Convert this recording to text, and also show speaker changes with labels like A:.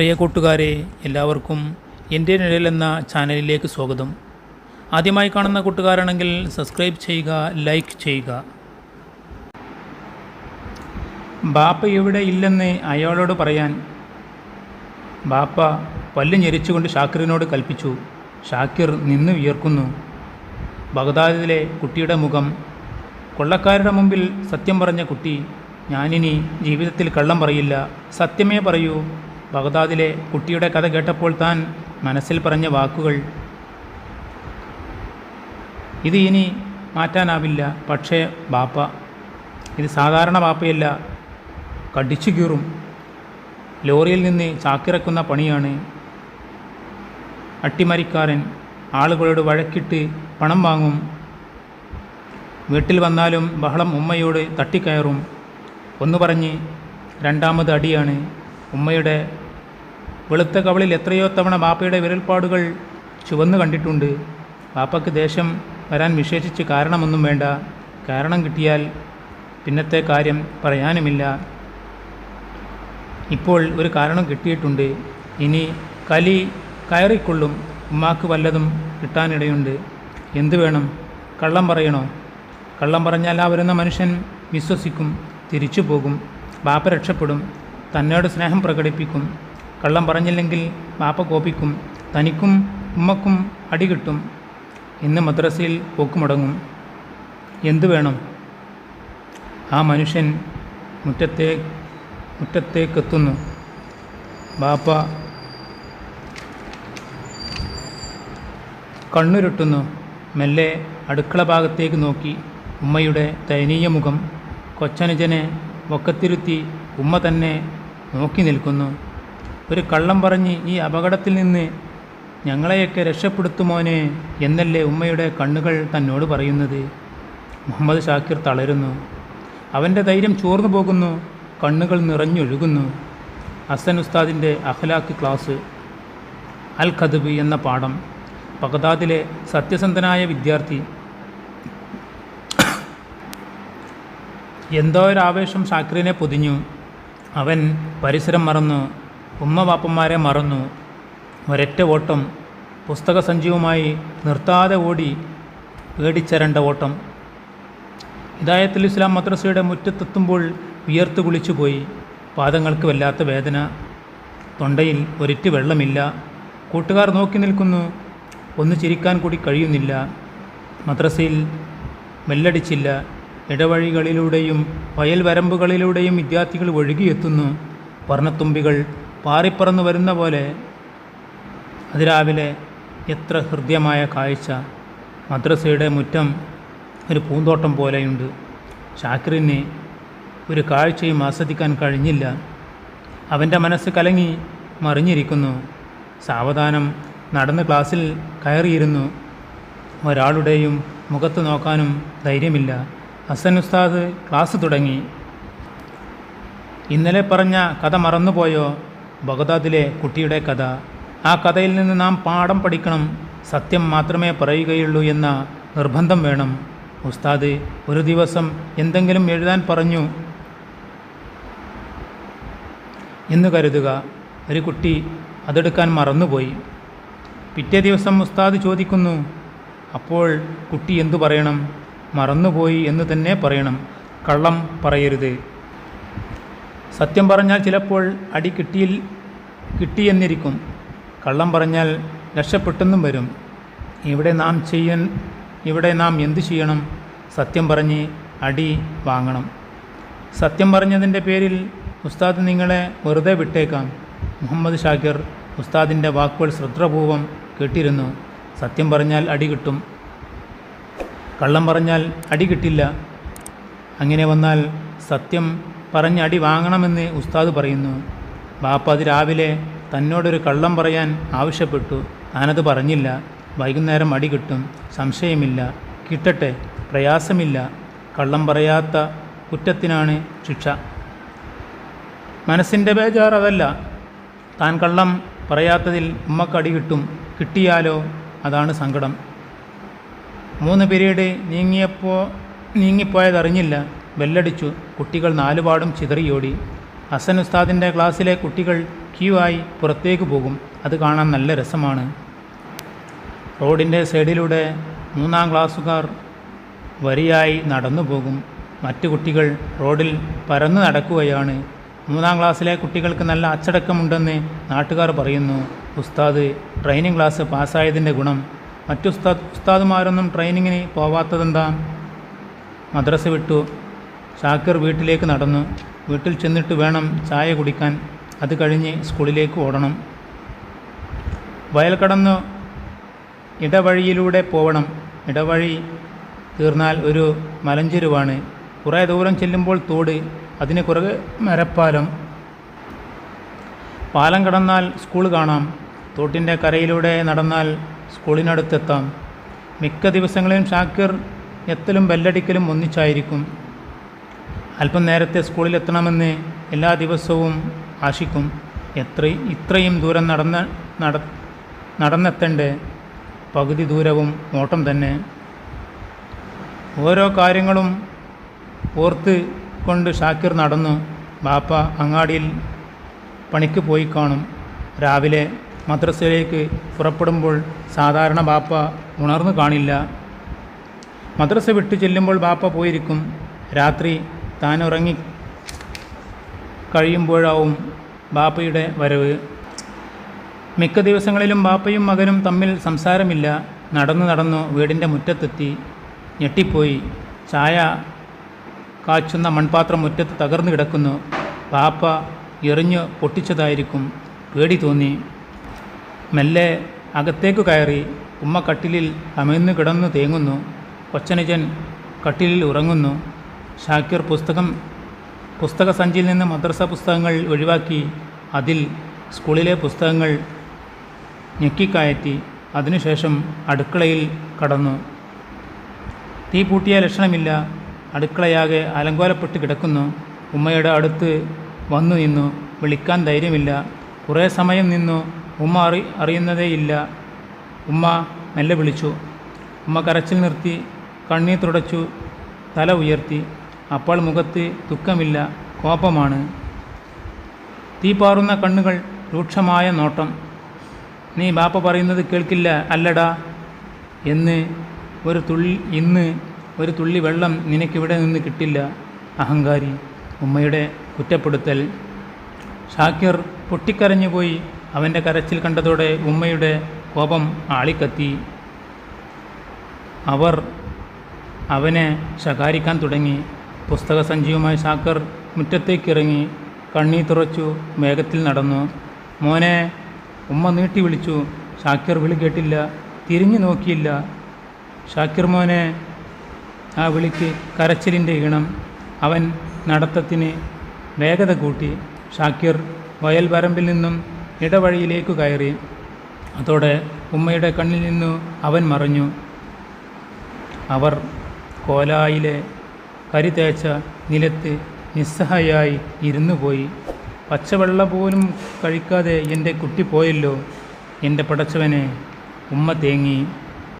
A: പ്രിയ കൂട്ടുകാരെ എല്ലാവർക്കും എന്റെ നിഴൽ എന്ന ചാനലിലേക്ക് സ്വാഗതം. ആദ്യമായി കാണുന്ന കൂട്ടുകാരാണെങ്കിൽ സബ്സ്ക്രൈബ് ചെയ്യുക ലൈക്ക് ചെയ്യുക. ബാപ്പ ഇവിടെ ഇല്ലെന്ന് അയാളോട് പറയാൻ ബാപ്പ പല്ല് ഞെരിച്ചുകൊണ്ട് ഷാക്കിറിനോട് കൽപ്പിച്ചു. ഷാക്കിർ നിന്ന് വിയർക്കുന്നു. ബഗ്ദാദിലെ കുട്ടിയുടെ മുഖം. കൊള്ളക്കാരുടെ മുമ്പിൽ സത്യം പറഞ്ഞ കുട്ടി ഞാനിനി ജീവിതത്തിൽ കള്ളം പറയില്ല. സത്യമേ പറയൂ. ബഗ്ദാദിലെ കുട്ടിയുടെ കഥ കേട്ടപ്പോൾ താൻ മനസ്സിൽ പറഞ്ഞ വാക്കുകൾ ഇത് ഇനി മാറ്റാനാവില്ല പക്ഷേ ബാപ്പ ഇത് സാധാരണ ബാപ്പയല്ല. കടിച്ചു കീറും. ലോറിയിൽ നിന്ന് ചാക്കിറക്കുന്ന പണിയാണ്. അട്ടിമരിക്കാരൻ ആളുകളോട് വഴക്കിട്ട് പണം വാങ്ങും. വീട്ടിൽ വന്നാലും ബഹളം ഉമ്മയോട് തട്ടിക്കയറും. ഒന്ന് പറഞ്ഞ് രണ്ടാമത് അടിയാണ്. ഉമ്മയുടെ വെളുത്ത കവളിൽ എത്രയോ തവണ ബാപ്പയുടെ വിരൽപ്പാടുകൾ ചുവന്നു കണ്ടിട്ടുണ്ട്. ബാപ്പയ്ക്ക് ദേഷ്യം വരാൻ വിശേഷിച്ച് കാരണമൊന്നും വേണ്ട. കാരണം കിട്ടിയാൽ പിന്നത്തെ കാര്യം പറയാനുമില്ല. ഇപ്പോൾ ഒരു കാരണം കിട്ടിയിട്ടുണ്ട്. ഇനി കലി കയറിക്കൊള്ളും. ഉമ്മാക്ക് വല്ലതും കിട്ടാനിടയുണ്ട്. എന്തു വേണം? കള്ളം പറയണോ? കള്ളം പറഞ്ഞാൽ ആ വരുന്ന മനുഷ്യൻ വിശ്വസിക്കും തിരിച്ചു പോകും ബാപ്പ രക്ഷപ്പെടും. തന്നോട് സ്നേഹം പ്രകടിപ്പിക്കും. കള്ളം പറഞ്ഞില്ലെങ്കിൽ മാപ്പ കോപിക്കും തനിക്കും ഉമ്മക്കും അടി കിട്ടും ഇന്ന് മദ്രസയിൽ പോക്കുമുടങ്ങും. എന്തു വേണം? ആ മനുഷ്യൻ മുറ്റത്തെ മുറ്റത്തേക്കെത്തുന്നു. ബാപ്പ കണ്ണുരുട്ടുന്നു. മെല്ലെ അടുക്കള ഭാഗത്തേക്ക് നോക്കി. ഉമ്മയുടെ ദയനീയ മുഖം. കൊച്ചനുജനെ ഒക്കത്തിരുത്തി ഉമ്മ തന്നെ നോക്കി നിൽക്കുന്നു. ഒരു കള്ളം പറഞ്ഞ് ഈ അപകടത്തിൽ നിന്ന് ഞങ്ങളെയൊക്കെ രക്ഷപ്പെടുത്തുമോനെ എന്നല്ലേ ഉമ്മയുടെ കണ്ണുകൾ തന്നോട് പറയുന്നത്? മുഹമ്മദ് ഷാക്കിർ തളരുന്നു. അവന്റെ ധൈര്യം ചോർന്നു പോകുന്നു. കണ്ണുകൾ നിറഞ്ഞൊഴുകുന്നു. ഹസൻ ഉസ്താദിന്റെ അഖലാഖ് ക്ലാസ്. അൽ ഖദബ് എന്ന പാഠം. ബഗ്ദാദിലെ സത്യസന്ധനായ വിദ്യാർത്ഥി. എന്തോ ഒരു ആവേശം ഷാക്കിറിനെ പൊതിഞ്ഞു. അവൻ പരിസരം മറന്നു. ഉമ്മ വാപ്പന്മാരെ മറന്നു. ഒരൊറ്റ ഓട്ടം. പുസ്തക സഞ്ചിയുമായി നിർത്താതെ ഓടി പേടിച്ചരണ്ട ഓട്ടം. ഹിദായത്തുൽ ഇസ്ലാം മദ്രസയുടെ മുറ്റത്തെത്തുമ്പോൾ വിയർത്ത് കുളിച്ചുപോയി. പാദങ്ങൾക്ക് വല്ലാത്ത വേദന. തൊണ്ടയിൽ ഒരിറ്റ് വെള്ളമില്ല. കൂട്ടുകാർ നോക്കി നിൽക്കുന്നു. ഒന്ന് ചിരിക്കാൻ കൂടി കഴിയുന്നില്ല. മദ്രസയിൽ മെല്ലടിച്ചില്ല. ഇടവഴികളിലൂടെയും വയൽ വരമ്പുകളിലൂടെയും വിദ്യാർത്ഥികൾ ഒഴുകിയെത്തുന്നു. വർണത്തുമ്പികൾ പാറിപ്പറന്നു വരുന്ന പോലെ അതിരാവിലെ എത്ര ഹൃദ്യമായ കാഴ്ച. മദ്രസയുടെ മുറ്റം ഒരു പൂന്തോട്ടം പോലെയുണ്ട്. ഷാക്കിറിന് ഒരു കാഴ്ചയും ആസ്വദിക്കാൻ കഴിഞ്ഞില്ല. അവന്റെ മനസ്സ് കലങ്ങി മറിഞ്ഞിരിക്കുന്നു. സാവധാനം നടന്ന് ക്ലാസ്സിൽ കയറിയിരുന്നു. ഒരാളുടെയും മുഖത്ത് നോക്കാനും ധൈര്യമില്ല. ഹസൻ ഉസ്താദ് ക്ലാസ് തുടങ്ങി. ഇന്നലെ പറഞ്ഞ കഥ മറന്നുപോയോ? ബഗ്ദാദിലെ കുട്ടിയുടെ കഥ. ആ കഥയിൽ നിന്ന് നാം പാഠം പഠിക്കണം. സത്യം മാത്രമേ പറയുകയുള്ളൂ എന്ന നിർബന്ധം വേണം. ഉസ്താദ് ഒരു ദിവസം എന്തെങ്കിലും എഴുതാൻ പറഞ്ഞു. എന്ന് കരുതുക. ഒരു കുട്ടി അതെടുക്കാൻ മറന്നുപോയി. പിറ്റേ ദിവസം ഉസ്താദ് ചോദിക്കുന്നു അപ്പോൾ കുട്ടി എന്തു പറയണം? മറന്നുപോയി എന്ന് തന്നെ പറയണം. കള്ളം പറയരുത്. സത്യം പറഞ്ഞാൽ ചിലപ്പോൾ അടി കിട്ടിയിൽ കിട്ടിയെന്നിരിക്കും. കള്ളം പറഞ്ഞാൽ രക്ഷപ്പെട്ടെന്നും വരും. ഇവിടെ നാം ചെയ്യാൻ ഇവിടെ നാം എന്തു ചെയ്യണം? സത്യം പറഞ്ഞ് അടി വാങ്ങണം. സത്യം പറഞ്ഞതിന്റെ പേരിൽ ഉസ്താദ് നിങ്ങളെ വെറുതെ വിട്ടേക്കാം. മുഹമ്മദ് ഷാക്കിർ ഉസ്താദിന്റെ വാക്കുകൾ ശ്രദ്ധാപൂർവം കേട്ടിരുന്നു. സത്യം പറഞ്ഞാൽ അടി കിട്ടും. കള്ളം പറഞ്ഞാൽ അടി കിട്ടില്ല. അങ്ങനെ വന്നാൽ സത്യം പറഞ്ഞ് അടി വാങ്ങണമെന്ന് ഉസ്താദ് പറയുന്നു. ബാപ്പ അത് രാവിലെ തന്നോടൊരു കള്ളം പറയാൻ ആവശ്യപ്പെട്ടു. ഞാനത് പറഞ്ഞില്ല. വൈകുന്നേരം അടി കിട്ടും. സംശയമില്ല. കിട്ടട്ടെ. പ്രയാസമില്ല. കള്ളം പറയാത്ത കുറ്റത്തിനാണ് ശിക്ഷ. മനസ്സിന്റെ ബേജാർ അതല്ല. താൻ കള്ളം പറയാത്തതിൽ ഉമ്മക്ക് അടി കിട്ടും. കിട്ടിയാലോ? അതാണ് സങ്കടം. മൂന്ന് പീരീഡ് നീങ്ങിയപ്പോൾ നീങ്ങിപ്പോയതറിഞ്ഞില്ല. ബെല്ലടിച്ചു കുട്ടികൾ നാലുപാടും ചിതറിയോടി. ഹസൻ ഉസ്താദിന്റെ ക്ലാസ്സിലെ കുട്ടികൾ ക്യൂ ആയി പുറത്തേക്ക് പോകും. അത് കാണാൻ നല്ല രസമാണ്. റോഡിന്റെ സൈഡിലൂടെ മൂന്നാം ക്ലാസ്സുകാർ വരിയായി നടന്നു പോകും. മറ്റു കുട്ടികൾ റോഡിൽ പരന്നു നടക്കുകയാണ്. മൂന്നാം ക്ലാസ്സിലെ കുട്ടികൾക്ക് നല്ല അച്ചടക്കമുണ്ടെന്ന് നാട്ടുകാർ പറയുന്നു. ഉസ്താദ് ട്രെയിനിങ് ക്ലാസ് പാസ്സായതിന്റെ ഗുണം. മറ്റു ഉസ്താദ് ഉസ്താദുമാരൊന്നും ട്രെയിനിങ്ങിന് പോവാത്തതെന്താ? മദ്രസ വിട്ടു. ഷാക്കിർ വീട്ടിലേക്ക് നടന്നു. വീട്ടിൽ ചെന്നിട്ട് വേണം ചായ കുടിക്കാൻ. അത് കഴിഞ്ഞ് സ്കൂളിലേക്ക് ഓടണം. വയൽ കടന്ന് ഇടവഴിയിലൂടെ പോവണം. ഇടവഴി തീർന്നാൽ ഒരു മലഞ്ചെരുവാണ്. കുറേ ദൂരം ചെല്ലുമ്പോൾ തോട്. അതിന് കുറുകെ മരപ്പാലം. പാലം കടന്നാൽ സ്കൂൾ കാണാം. തോട്ടിന്റെ കരയിലൂടെ നടന്നാൽ സ്കൂളിനടുത്തെത്താം. മിക്ക ദിവസങ്ങളിലും ഷാക്കിർ എത്തലും ബെല്ലടിക്കലും ഒന്നിച്ചായിരിക്കും. അല്പം നേരത്തെ സ്കൂളിലെത്തണമെന്ന് എല്ലാ ദിവസവും ആശിക്കും. എത്ര ഇത്രയും ദൂരം നടന്ന് നട നടന്നെത്തേണ്ട പകുതി ദൂരവും ഓട്ടം തന്നെ. ഓരോ കാര്യങ്ങളും ഓർത്ത് കൊണ്ട് ഷാക്കിർ നടന്നു. ബാപ്പ അങ്ങാടിയിൽ പണിക്ക് പോയി കാണും. രാവിലെ മദ്രസയിലേക്ക് പുറപ്പെടുമ്പോൾ സാധാരണ ബാപ്പ ഉണർന്നു കാണില്ല. മദ്രസ വിട്ടു ചെല്ലുമ്പോൾ ബാപ്പ പോയിരിക്കും. രാത്രി താൻ ഉറങ്ങി കഴിയുമ്പോഴാവും ബാപ്പയുടെ വരവ്. മിക്ക ദിവസങ്ങളിലും ബാപ്പയും മകനും തമ്മിൽ സംസാരമില്ല. നടന്നു നടന്നു വീടിന്റെ മുറ്റത്തെത്തി. ഞെട്ടിപ്പോയി. ചായ കാച്ചുന്ന മൺപാത്രം മുറ്റത്ത് തകർന്നു കിടക്കുന്നു. പാപ്പ എറിഞ്ഞു പൊട്ടിച്ചതായിരിക്കും. പേടി തോന്നി. മെല്ലെ അകത്തേക്ക് കയറി. ഉമ്മ കട്ടിലിൽ അമിന്ന് കിടന്നു തേങ്ങുന്നു. കൊച്ചനുജൻ കട്ടിലിൽ ഉറങ്ങുന്നു. ഷാക്കിർ പുസ്തകം പുസ്തക സഞ്ചിയിൽ നിന്ന് മദ്രസ പുസ്തകങ്ങൾ ഒഴിവാക്കി അതിൽ സ്കൂളിലെ പുസ്തകങ്ങൾ ഞെക്കിക്കയറ്റി അതിനുശേഷം അടുക്കളയിൽ കടന്നു. തീ പൂട്ടിയ ലക്ഷണമില്ല. അടുക്കളയാകെ അലങ്കോലപ്പെട്ട് കിടക്കുന്നു. ഉമ്മയുടെ അടുത്ത് വന്നു നിന്നു. വിളിക്കാൻ ധൈര്യമില്ല. കുറേ സമയം നിന്നു. ഉമ്മ അറി അറിയുന്നതേയില്ല. ഉമ്മ മെല്ലെ വിളിച്ചു. ഉമ്മ കരച്ചിൽ നിർത്തി. കണ്ണീർ തുടച്ചു. തല ഉയർത്തി. അപ്പോൾ മുഖത്ത് ദുഃഖമില്ല കോപമാണ്. തീ പാറുന്ന കണ്ണുകൾ രൂക്ഷമായ നോട്ടം. നീ ബാപ്പ പറയുന്നത് കേൾക്കില്ല അല്ലടാ എന്ന് ഒരു തുള്ളി ഇന്ന് ഒരു തുള്ളി വെള്ളം നിനക്കിവിടെ നിന്ന് കിട്ടില്ല അഹങ്കാരി ഉമ്മയുടെ കുറ്റപ്പെടുത്തൽ. ഷാക്കിർ പൊട്ടിക്കരഞ്ഞുപോയി അവന്റെ കരച്ചിൽ കണ്ടതോടെ ഉമ്മയുടെ കോപം ആളിക്കത്തി. അവർ അവനെ ശകാരിക്കാൻ തുടങ്ങി. പുസ്തകസഞ്ചിയുമായി ഷാക്കർ മുറ്റത്തേക്കിറങ്ങി കണ്ണീ തുറച്ചു മേഘത്തിൽ നടന്നു. മോനെ ഉമ്മ നീട്ടി വിളിച്ചു. ഷാക്കിർ വിളി കേട്ടില്ല തിരിഞ്ഞു നോക്കിയില്ല. ഷാക്കിർ മോനെ ആ വിളിക്ക് കരച്ചിലിന്റെ ഈണം. അവൻ നടത്തത്തിന് വേഗത കൂട്ടി. ഷാക്കിർ വയൽ വരമ്പിൽ നിന്നും ഇടവഴിയിലേക്ക് കയറി. അതോടെ ഉമ്മയുടെ കണ്ണിൽ നിന്നു അവൻ മറഞ്ഞു. അവർ കോലായിലെ കരി തേച്ച നിലത്ത് നിസ്സഹായായി ഇരുന്നു പോയി പച്ചവെള്ളം പോലും കഴിക്കാതെ എന്റെ കുട്ടി പോയല്ലോ. എന്റെ പടച്ചവനെ ഉമ്മ തേങ്ങി.